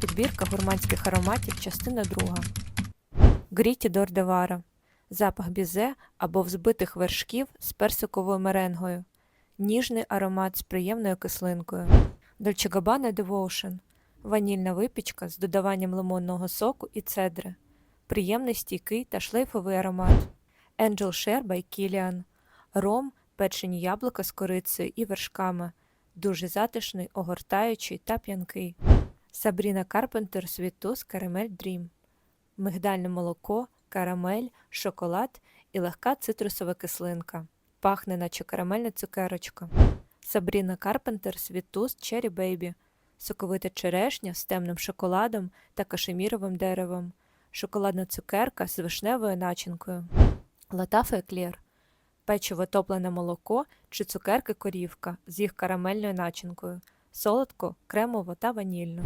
Підбірка гурманських ароматів, частина 2. Гріті Дордевара. Запах бізе або взбитих вершків з персиковою меренгою. Ніжний аромат з приємною кислинкою. Gabbana Devotion. Ванільна випічка з додаванням лимонного соку і цедри. Приємний стійкий та шлейфовий аромат. Angel Share by Kilian. Ром, печені яблука з корицею і вершками. Дуже затишний, огортаючий та п'янкий. Сабріна Карпентер Світус Карамель Дрім. Мигдальне молоко, карамель, шоколад і легка цитрусова кислинка. Пахне, наче карамельна цукерочка. Сабріна Карпентер Світус Черрі Бейбі. Соковита черешня з темним шоколадом та кашеміровим деревом. Шоколадна цукерка з вишневою начинкою. Латаф Еклер. Печиво топлене молоко чи цукерки корівка з їх карамельною начинкою. Солодко, кремово та ванільно.